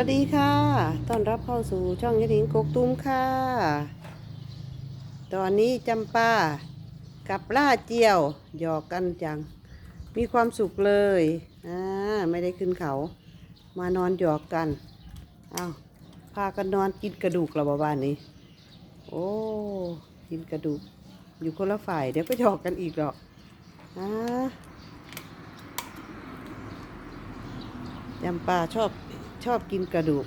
วัสดีค่ะ ต้อนรับเข้าสู่ช่องยะถิงกกตุ้มค่ะ ตอนนี้จำปากับล่าเจียว หยอกกันจัง มีความสุขเลย อ่า ไม่ได้ขึ้นเขา มานอนหยอกกัน เอาพากันนอนกินกระดูกเราบ้านนี้ โอ้ กินกระดูก อยู่คนละฝ่าย เดี๋ยวก็หยอกกันอีกหรอก อ่ายำปาชอบ ชอบกินกระดูก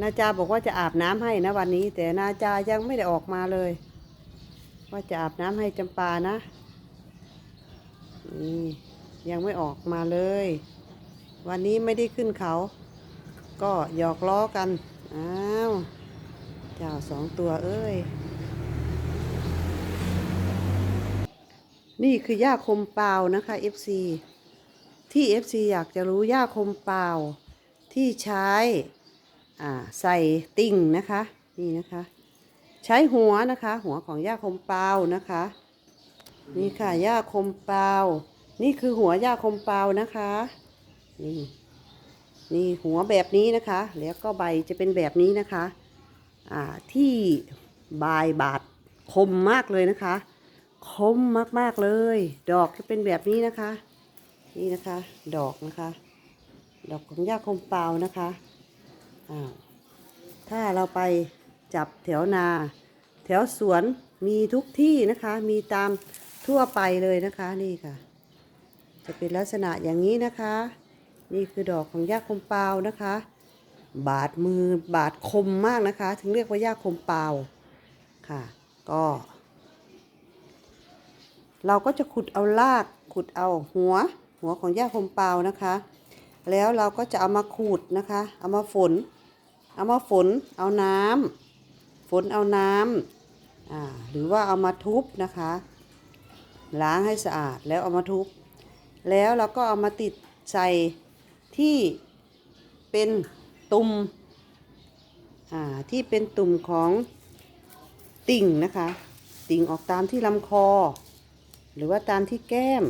นาจาบอกว่าจะอาบน้ำให้นะวันนี้ แต่นาจายังไม่ได้ออกมาเลย ว่าจะอาบน้ำให้จำปานะนี่ยังไม่ออกมาเลย วันนี้ไม่ได้ขึ้นเขา ก็หยอกล้อกันอ้าวเจ้าสองตัวเอ้ย นี่คือยาคมเปล่านะคะ FC ที่ FC อยากจะรู้ยาคมเปล่าที่ใช้ใส่ติ่งนะคะ นี่นะคะ ใช้หัวนะคะ หัวของยาคมเปล่านะคะ นี่ค่ะยาคมเปล่านี่คือหัวยาคมเปล่านะคะ นี่นี่หัวแบบนี้นะคะ แล้วก็ใบจะเป็นแบบนี้นะคะอ่าที่บายบาดคมมากเลยนะคะ คมมากๆเลย ดอกจะเป็นแบบนี้นะคะ นี่นะคะ ดอกนะคะ ดอกของหญ้าคมเปล่านะคะอ้าวถ้าเราไปจับแถวนา แถวสวนมีทุกที่นะคะ มีตามทั่วไปเลยนะคะนี่ค่ะ จะเป็นลักษณะอย่างนี้นะคะ นี่คือดอกของหญ้าคมเปล่านะคะ บาดมือบาดคมมากนะคะ ถึงเรียกว่าหญ้าคมเปล่าค่ะ ก็ เราก็จะขุดเอารากขุดเอาหัว หัวของหญ้าคมเปล่านะคะ แล้วเราก็จะเอามาขูดนะคะ เอามาฝน เอามาฝน เอาน้ำฝนเอาน้ำอ่าหรือว่าเอามาทุบนะคะ ล้างให้สะอาดแล้วเอามาทุบ แล้วเราก็เอามาติดใส่ที่เป็นตุ่มอ่าที่เป็นตุ่มของติ่งนะคะ ติ่งออกตามที่ลำคอ หรือว่าตามที่แก้ม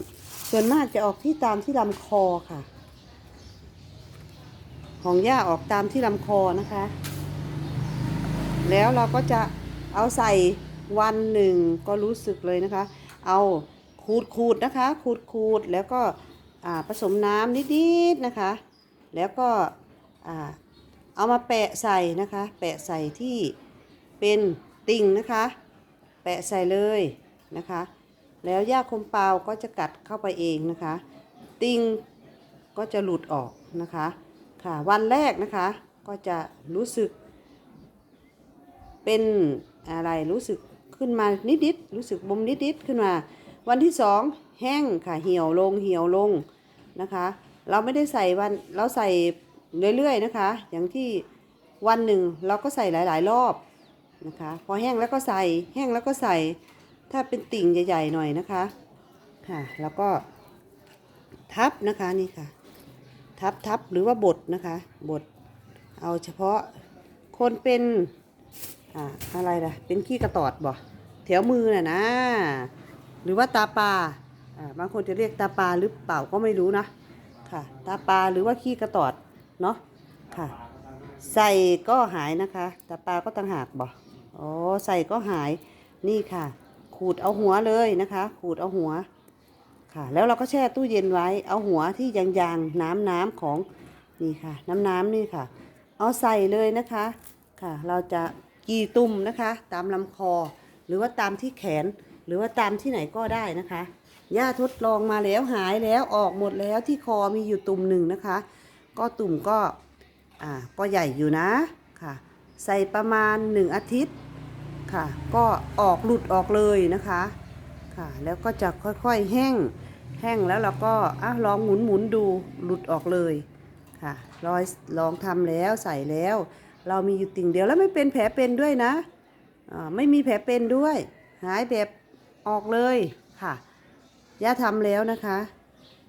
ส่วนมากจะออกที่ตามที่ลำคอค่ะ ของย่าออกตามที่ลำคอนะคะ แล้วเราก็จะเอาใส่วันหนึ่งก็รู้สึกเลยนะคะ เอาขูดขูดๆนะคะ ขูดขูดๆแล้วก็ผสมน้ำนิดๆนะคะ แล้วก็เอามาแปะใส่นะคะ แปะใส่ที่เป็นติ่งนะคะ แปะใส่เลยนะคะ แล้วหญ้าคมเปาก็จะกัดเข้าไปเองนะคะ ติงก็จะหลุดออกนะคะค่ะวันแรกนะคะก็จะรู้สึก เป็นอะไรรู้สึกขึ้นมานิดๆรู้สึกบมนิดๆขึ้นมา วันที่สองแห้งค่ะเหี่ยวลงเหี่ยวลงนะคะ เราไม่ได้ใส่วันเราใส่เรื่อยๆนะคะ อย่างที่วันหนึ่งเราก็ใส่หลาย ๆ รอบนะคะ พอแห้งแล้วก็ใส่แห้งแล้วก็ใส่ ถ้าเป็นติ่งใหญ่ๆหน่อยนะคะค่ะแล้วก็ทับนะคะนี่ค่ะ ทับทับหรือว่าบดนะคะบดเอาเฉพาะคนเป็นอ่าอะไรล่ะเป็นขี้กระตอดบ่แถวมือน่ะนะ หรือว่าตาปลาอ่าบางคนจะเรียกตาปลาหรือเปล่าก็ไม่รู้นะค่ะ ตาปลาหรือว่าขี้กระตอดเนาะค่ะ ใส่ก็หายนะคะ ตาปลาก็ต่างหากบ่อ๋อใส่ก็หายนี่ค่ะ ขูดเอาหัวเลยนะคะ ขูดเอาหัวค่ะ แล้วเราก็แช่ตู้เย็นไว้ เอาหัวที่ยางๆน้ำน้ำของนี่ค่ะ น้ำน้ำนี่ค่ะ เอาใส่เลยนะคะค่ะ เราจะกี่ตุ่มนะคะ ตามลำคอ หรือว่าตามที่แขน หรือว่าตามที่ไหนก็ได้นะคะย่าทดลองมาแล้วหายแล้วออกหมดแล้วที่คอมีอยู่ตุ่มหนึ่งนะคะ ก็ตุ่มก็อ่าก็ใหญ่อยู่นะค่ะ ใส่ประมาณหนึ่งอาทิตย์ ค่ะ ก็ออกหลุดออกเลยนะคะค่ะ แล้วก็จะค่อยๆแห้ง แห้งแล้วเราก็อะลองหมุนหมุนๆดูหลุดออกเลยค่ะลอยลองทำแล้วใส่แล้ว เรามีอยู่ติ่งเดียวแล้วไม่เป็นแผลเป็นด้วยนะอ่าไม่มีแผลเป็นด้วย หายแบบออกเลยค่ะย่าทำแล้วนะคะ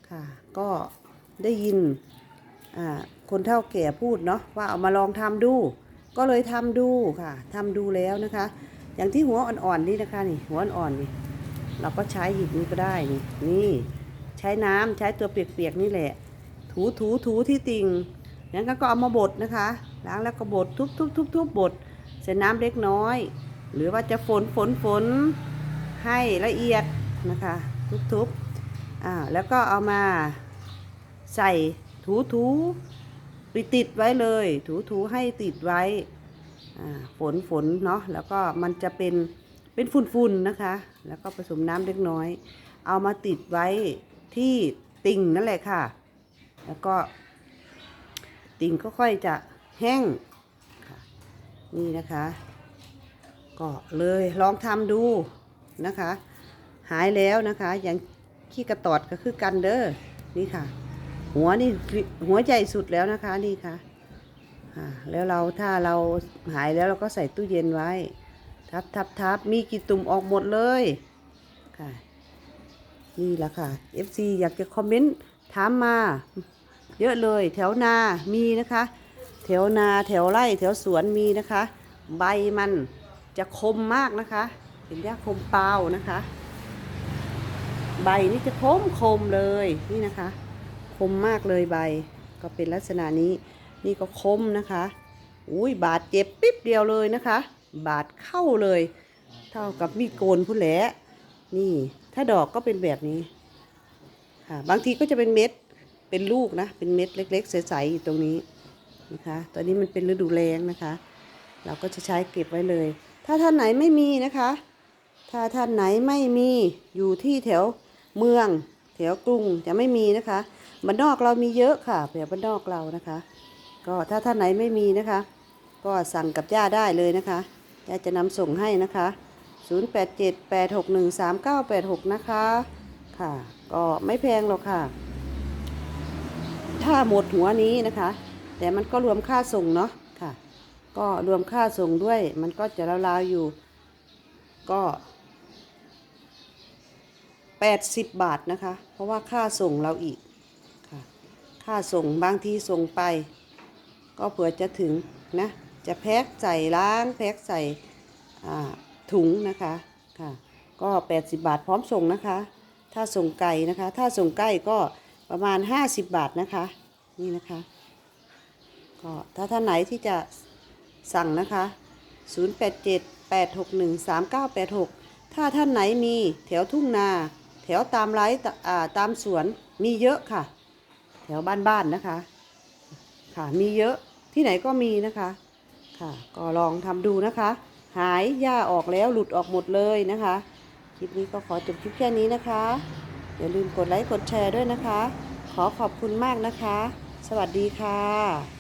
ค่ะ ก็ได้ยินคนเฒ่าแก่พูดเนาะว่าเอามาลองทำดู ก็เลยทำดูค่ะทำดูแล้วนะคะ อย่างที่หัวอ่อนๆนี่นะคะนี่หัวอ่อนๆนี่เราก็ใช้หินนี้ก็ได้นี่นี่ใช้น้ำใช้ตัวเปียกๆนี่แหละ ถูถูถูที่ติ่งนั้นก็เอามาบดนะคะ ล้างแล้วก็บดทุบทุบทุบทุบบดใส่น้ำเล็กน้อย หรือว่าจะฝนฝนฝนให้ละเอียดนะคะทุบทุบอ่าแล้วก็เอามาใส่ถูถู ติดไว้เลย ถูถูให้ติดไว้ฝนฝนเนาะแล้วก็มันจะเป็นเป็นฝุ่นๆนะคะ แล้วก็ผสมน้ำเล็กน้อย เอามาติดไว้ที่ติ่งนั่นแหละค่ะ แล้วก็ติ่งก็ค่อยจะแห้งนี่นะคะ ก็เลยลองทำดูนะคะ หายแล้วนะคะอย่างขี้กระตอดก็คือกันเด้อนี่ค่ะ หัวนี่หัวใหญ่สุดแล้วนะคะนี่ค่ะอ่าแล้วเราถ้าเราหายแล้วเราก็ใส่ตู้เย็นไว้ ทับทับทับมีกี่ตุ่มออกหมดเลยค่ะนี่แหละค่ะ FC อยากจะคอมเมนต์ถามมา เยอะเลย แถวนามีนะคะ แถวนาแถวไร่ แถวสวนมีนะคะ ใบมันจะคมมากนะคะเป็นหญ้าคมเปล่านะคะ ใบนี่จะคมคมเลยนี่นะคะ คมมากเลยใบ ก็เป็นลักษณะนี้ นี่ก็คมนะคะ อุ้ยบาดเจ็บปิ๊บเดียวเลยนะคะ บาดเข้าเลย เท่ากับมีดโกนผู้แหละนี่ ถ้าดอกก็เป็นแบบนี้ค่ะบางทีก็จะเป็นเม็ดเป็นลูกนะ เป็นเม็ดเล็ก ๆ ใสๆอยู่ตรงนี้นะคะ ตอนนี้มันเป็นฤดูแล้งนะคะ เราก็จะใช้เก็บไว้เลย ถ้าท่านไหนไม่มีนะคะ ถ้าท่านไหนไม่มีอยู่ที่แถวเมือง แถวกรุงจะไม่มีนะคะ บ้านนอกเรามีเยอะค่ะแถวบ้านนอกเรานะคะ ก็ถ้าท่านไหนไม่มีนะคะ ก็สั่งกับย่าได้เลยนะคะย่าจะนำส่งให้นะคะ 0878613986 นะคะค่ะ ก็ไม่แพงหรอกค่ะ ถ้าหมดหัวนี้นะคะ แต่มันก็รวมค่าส่งเนาะค่ะ ก็รวมค่าส่งด้วย มันก็จะราวๆอยู่ ก็80 บาทนะคะ เพราะว่าค่าส่งเราอีก ค่าส่งบางทีส่งไป ก็เผื่อจะถึงนะ จะแพ็คใส่ล้างแพ็คใส่ถุงนะคะค่ะก็ 80 บาทพร้อมส่งนะคะ ถ้าส่งไก่นะคะ ถ้าส่งใกล้ก็ประมาณ 50 บาทนะคะ นี่นะคะก็ถ้าท่านไหนที่จะสั่งนะคะ 0878613986 ถ้าท่านไหนมีแถวทุ่งนา แถวตามไร่ตาตามสวนมีเยอะค่ะ ถวบ้านๆนะคะ ค่ะมีเยอะที่ไหนก็มีนะคะ ค่ะ ก็ลองทำดูนะคะ หายหญ้าออกแล้วหลุดออกหมดเลยนะคะ คลิปนี้ก็ขอจบคลิปแค่นี้นะคะ อย่าลืมกดไลค์กดแชร์ด้วยนะคะ ขอขอบคุณมากนะคะ สวัสดีค่ะ